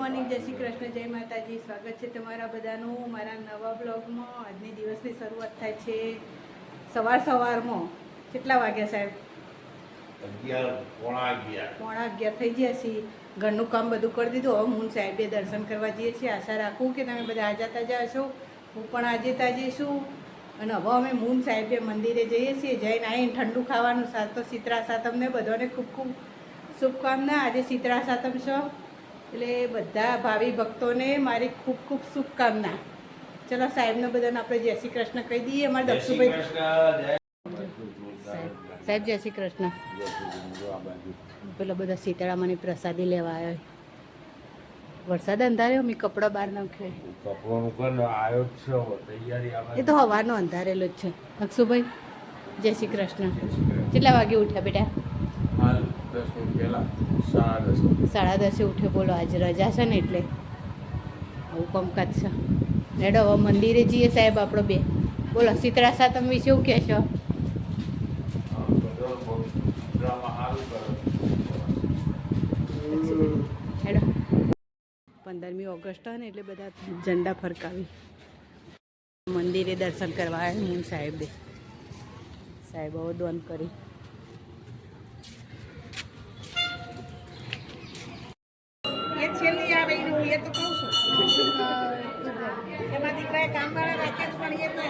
Morning જય શ્રી કૃષ્ણ જય માતાજી. સ્વાગત છે તમારા બધાનું મારા નવા બ્લોગમાં. આજની દિવસની શરૂઆત થાય છે સવાર સવારમાં. કેટલા વાગ્યા સાહેબ? પોણા અગિયાર. થઈ ગયા છીએ ઘરનું કામ બધું કરી દીધું. હવે હું સાહેબે દર્શન કરવા જઈએ છીએ. આશા રાખું કે તમે બધા આજા તાજા હશો. હું પણ આજે તાજી છું. અને હવે અમે મૂન સાહેબે મંદિરે જઈએ છીએ. જઈને આવીને ઠંડુ ખાવાનું સાથ તો શીતળા સાતમને બધાને ખૂબ ખૂબ શુભકામના. આજે સીતરા સાતમ છો. એટલે બધા ભાવિ ભક્તોને મારી ખૂબ ખૂબ શુભકામના ચલો સાહેબને બધાને આપણે જય શ્રી કૃષ્ણ કહી દઈએ અમારા દક્ષુભાઈ સાહેબ જય શ્રી કૃષ્ણ. પેલા બધા સીતારામની પ્રસાદી લેવા આવ્યો વરસાદ અંધાર્યો મેં કપડાં બહાર નાખ્યો છે. તૈયારી એ તો હવાનો અંધારેલો જ છે અક્ષુભાઈ જય શ્રી કૃષ્ણ. કેટલા વાગે ઉઠ્યા બેટા દસ મિનિટ પહેલા સાડા દસ. સાડા દસે ઉઠે બોલો આજે રજા છે ને એટલે. આવું કામકાજ છે. રેડો હવે મંદિરે જઈએ સાહેબ આપણો બે. બોલો શીતળા સાતમ વિશે શું કહેશો? પંદરમી ઓગસ્ટ ને એટલે બધા ઝંડા ફરકાવી. મંદિરે દર્શન કરવા આવ્યા હું સાહેબે. સાહેબ હવે દોન કરી એ છેલ્લી આવે એનું એ તો કહું છું. એમાં દીકરાએ કામવાળા રાખ્યા જ પણ એ તો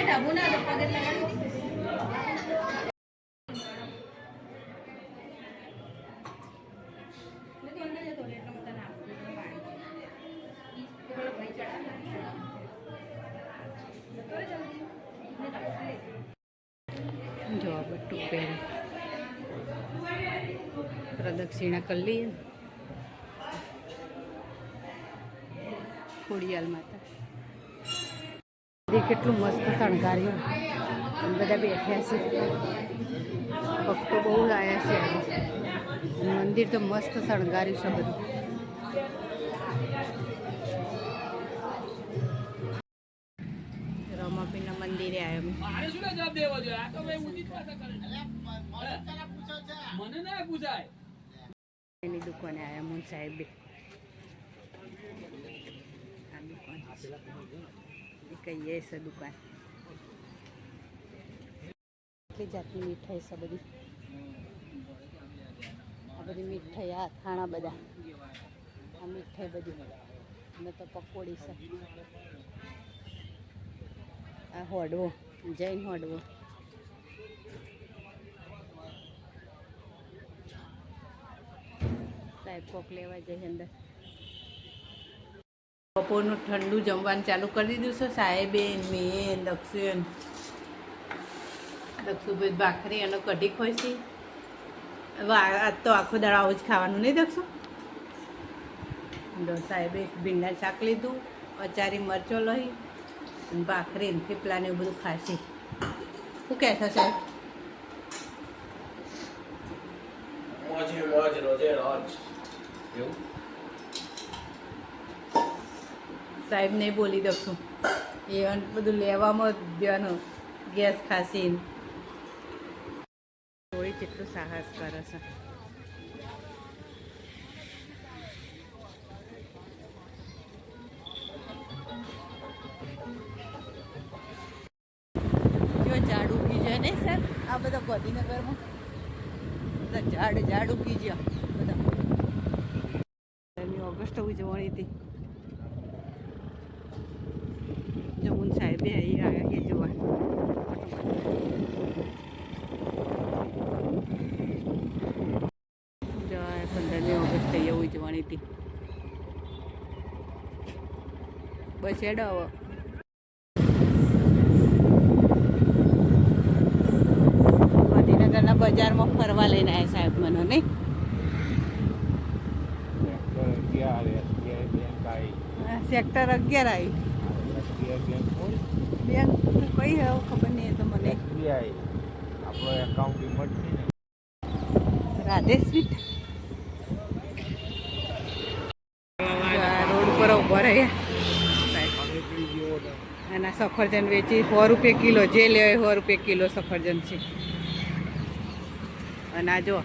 ડાબુ ના પગે લગાડી પહેરે. પ્રદક્ષિણા કરી લઈએ. ખોડિયાલ માતા. કેટલું મસ્ત શણગાર્યું. બધા બેઠ્યા છે ભક્તો બહુ લાયા છે. મંદિર તો મસ્ત શણગાર્યું છે બધું. મારે શું જવાબ દેવો જોઈએ? આ તો ભાઈ ઊંચી જ વાતો કરે મને ના પૂછાય. એની દુકાને આવ્યા મુન સાહેબ. આ દુકાન. કહીએ છે દુકાન. કેટલી જાતની મીઠાઈ છે બધી? આ બધી મીઠાઈ આ ખાણા બધા. આ મીઠાઈ બધી. અને તો પકોડી છે. આ હોડવો. જૈન હોડવો સાહેબ, કોક લેવા જઈએ અંદર. બપોરનું ઠંડુ જમવાનું ચાલુ કરી દીધું છે સાહેબે મેં દક્ષુન દક્ષુભાઈ ભાખરી અને કઢી ખોઈશી હવે આજ તો આખો દાડો આવું જ ખાવાનું નહીં, દક્ષુ? સાહેબે ભીંડા શાક લીધું, અચારી મરચો લઈ ભાખરી ને થેપલા ને એવું બધું ખાશે. શું કે સાહેબ મોજે મોજ રોજે રોજ. એવું? સાહેબ ને બોલી દઉં એ બધું લેવામાં દેવાનો. ગેસ ખાસી થોડી કેટલું સાહસ કરે છે. ઉગી નહીં સર આ બધા ગાંધીનગરમાં? બધા ઝાડ ઝાડ ઉગી ગયા, બધા. પંદરમી ઓગસ્ટ ઉજવણી હતી. જમુન સાહેબે અહીં આવ્યા કે જોવા. પંદરમી ઓગસ્ટ અહીંયા ઉજવણી હતી. બસ હેડો બજારમાં ફરવા લઈને આવ્યા સાહેબ મને, નહીં? સેક્ટર અગિયાર આવી. કઈ હવે ખબર નહીં તો મને. આપણો account emergency Radhe sweet road પર ઊભો રહ્યા અને સફરજન વેચી, સો રૂપિયા કિલો, જે લેવાય સો રૂપિયા કિલો સફરજન છે. અને આ જો.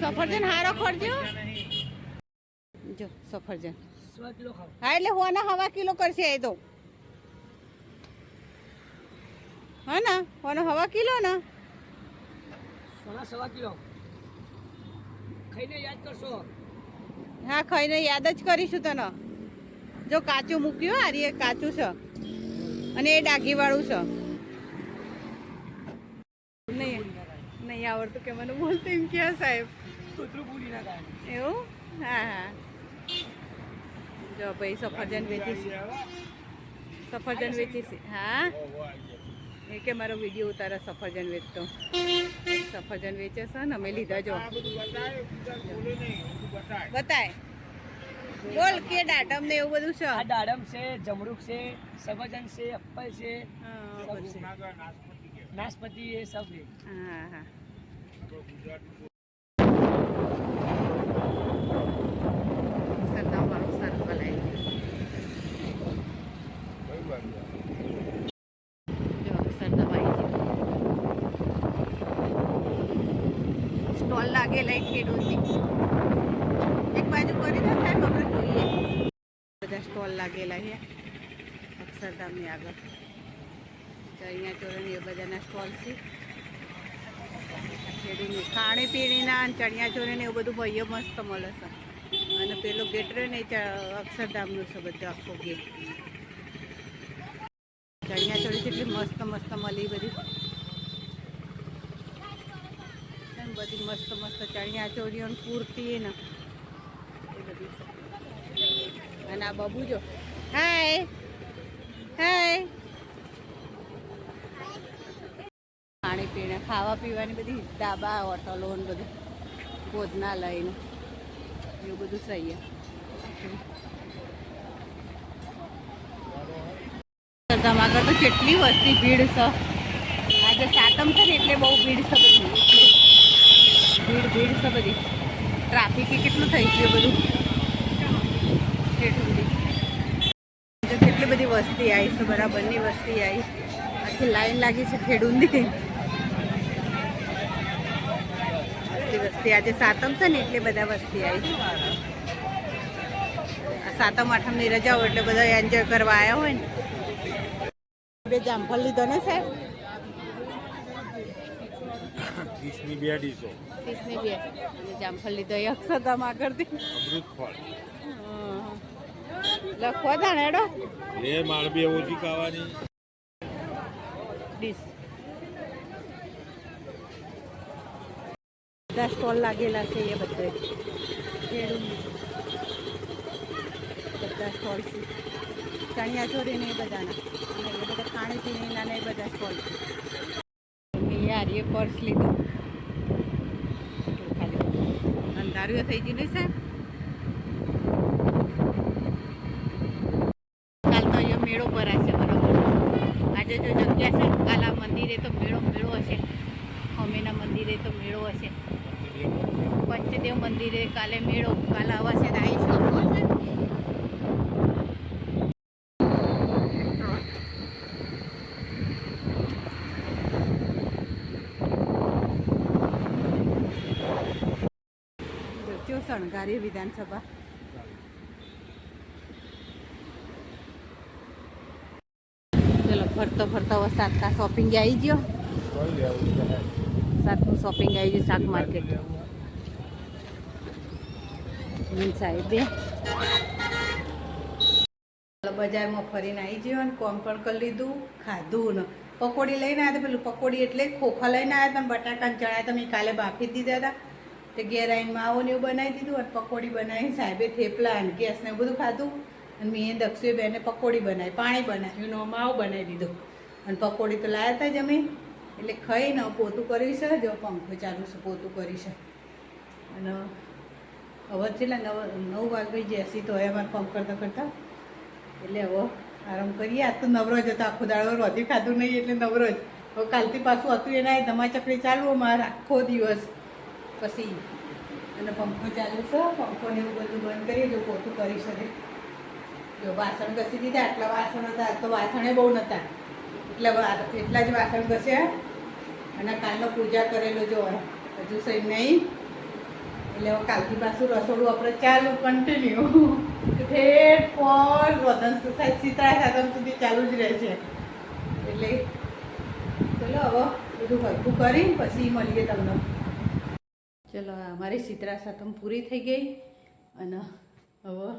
સફરજન હારો ખોરજો. જો સફરજન. હા એટલે હોના હવા કિલો કરશે એ તો. હા ને હોનો હવા કિલો ને. સોના સવા કિલો. ખાઈને યાદ કરશો. હા ખાઈને યાદ જ કરીશું તને. જો કાચું મૂક્યું આ રીએ કાચું છે. અને એ ડાઘીવાળું છે. નહીં નહીં આવડતું કે મને બોલતું એમ કે સાહેબ. એવું? હા હા. જો ભાઈ સફરજન વેચીશ. સફરજન વેચીશ. હા? એ કે મારો વીડિયો ઉતારે સફરજન વેચતો. સફરજન વેચે છે ને અમે લીધા જો. બતાય. બોલ કે દાડમ ને એવું બધું છે? આ દાડમ છે જમરૂક છે સફરજન છે એપલ છે નાશપતિ એ સબ છે. હા હા. સ્ટોલ લાગેલા લાઈટ ખેડૂતની એક બાજુ કરી દો સાહેબ આપણે જોઈએ. બધા સ્ટોલ લાગેલા છે અક્ષરધામની આગળ. ચણિયા ચોરની એ બધાના સ્ટોલ છે. ખેડીની ખાણી પીણીના અને ચણિયા ચોરીને એવું બધું ભાઈઓ મસ્ત મળે છે. અને પેલો ગેટ રહ્યો ને એ અક્ષરધામનું છે બધું આખો ગેટ. ચણિયા ચોરી કેટલી મસ્ત મસ્ત મળી બધી. બધી મસ્ત મસ્ત ચણિયા ચોરીઓ ને કુર્તી ને અને આ બબુ જો. હાય હાય પાણી પીણે ખાવા પીવાની બધી ડાબા હોટલો ને બધું. ભોજના ને એવું બધું સહી આગળ તો કેટલી વસ્તી ભીડ છે. આજે સાતમ છે ને એટલે બહુ ભીડ છે બધી. ભીડ ભીડ છે બધી. ટ્રાફિક કેટલું થઈ ગયું બધું. કેટલું બધી કેટલી બધી વસ્તી આવી છે બરાબરની વસ્તી આવી આખી લાઈન લાગી છે ખેડૂતની. વસ્તી વસ્તી આજે સાતમ છે ને એટલે બધા વસ્તી આવી છે. સાતમ આઠમની રજાઓ એટલે બધા એન્જોય કરવા આવ્યા હોય ને. બે જામફળ લીધો ને સાહેબ? વીસની બે ડીશો ત્રીસની બે. જામફળ લીધો એ અક્ષરધામ કરતી. અમૃત ફળ. લખો નેડો એ માળબી ઓછી ખાવાની. ડીશ. બધા સ્ટોલ લાગેલા છે એ બધે. બધા સ્ટોલ છે. ચણિયા ચોરી ને એ બધાના. અને એ બધા ખાણી પીણીના ને એ બધા સ્ટોલ છે. યાર એ પર્સ લીધું. ખાલી અંધારું થઈ ગયું ને સાહેબ કાલ તો અહીંયા મેળો ભરાશે બરાબર આજે જો જગ્યા છે. કાલ મંદિરે તો મેળો મેળો હશે. અમેના મંદિરે તો મેળો હશે. પંચદેવ મંદિરે કાલે મેળો, કાલ આવશે તો આવીશું હશે. જો શણગારી વિધાનસભા ચલો ફરતો ફરતો હવે સાતકા શોપિંગ આવી ગયો. સાતનું શોપિંગ આવી ગયું શાક માર્કેટ સાહેબે બજારમાં ફરીને આવી ગયો અને કોમ પણ કરી લીધું, ખાધું ને. પકોડી લઈને આવ્યા પેલું પકોડી એટલે ખોખા લઈને આવ્યા હતા બટાકા ચણા તમે કાલે બાફી દીધા હતા. તે ઘેર આવીને ને એવું બનાવી દીધું અને પકોડી બનાવી સાહેબે થેપલા અને ગેસ ને એવું બધું ખાધું. અને મેં દક્ષુએ બેને પકોડી બનાવી, પાણી બનાવ્યું નો માવો બનાવી દીધો. અને પકોડી તો લાવ્યા હતા જ અમે. એટલે ખાઈને પોતું કર્યું છે, જો પંખો ચાલુ છે, પોતું કર્યું છે. અને હવે છેલ્લા નવ નવ વાગ્યું જેસી તો હવે અમારે પંપ કરતાં કરતાં. એટલે હવે આરામ કરીએ. આજ તો નવરો જ હતો, આખો દાડો રોધી ખાધું નહીં એટલે નવરો જ હવે કાલથી પાછું હતું એના ધમા ચકડી ચાલુ, અમારે આખો દિવસ. પછી અને પંખો ચાલુ છે પંખોને એવું બધું બંધ કરીએ, જો પોતું કરી શકે. જો વાસણ ઘસી દીધા આટલા વાસણ હતા, તો વાસણે બહુ નહોતા એટલે એટલા જ વાસણ ઘસ્યા અને કાલનો પૂજા કરેલો જો હજુ સહી નહીં. એટલે હવે કાલથી પાછું રસોડું આપણે ચાલુ કન્ટિન્યુ ઠેઠ પર વધન સીતળા સાધન સુધી ચાલુ જ રહે છે. એટલે ચલો હવે બધું હરખું કરી, પછી મળીએ તમને. ચલો અમારી શીતળા સાતમ પૂરી થઈ ગઈ. અને હવે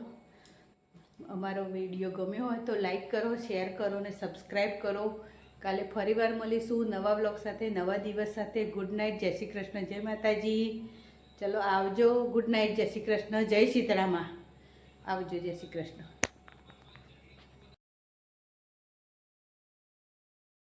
અમારો વીડિયો ગમ્યો હોય તો લાઈક કરો, શેર કરો અને સબસ્ક્રાઈબ કરો. કાલે ફરીવાર મળીશું નવા બ્લોગ સાથે, નવા દિવસ સાથે. ગુડ નાઇટ જય શ્રી કૃષ્ણ, જય માતાજી. ચલો આવજો. ગુડ નાઇટ જય શ્રી કૃષ્ણ, જય શીતળામાં આવજો, જય શ્રી કૃષ્ણ.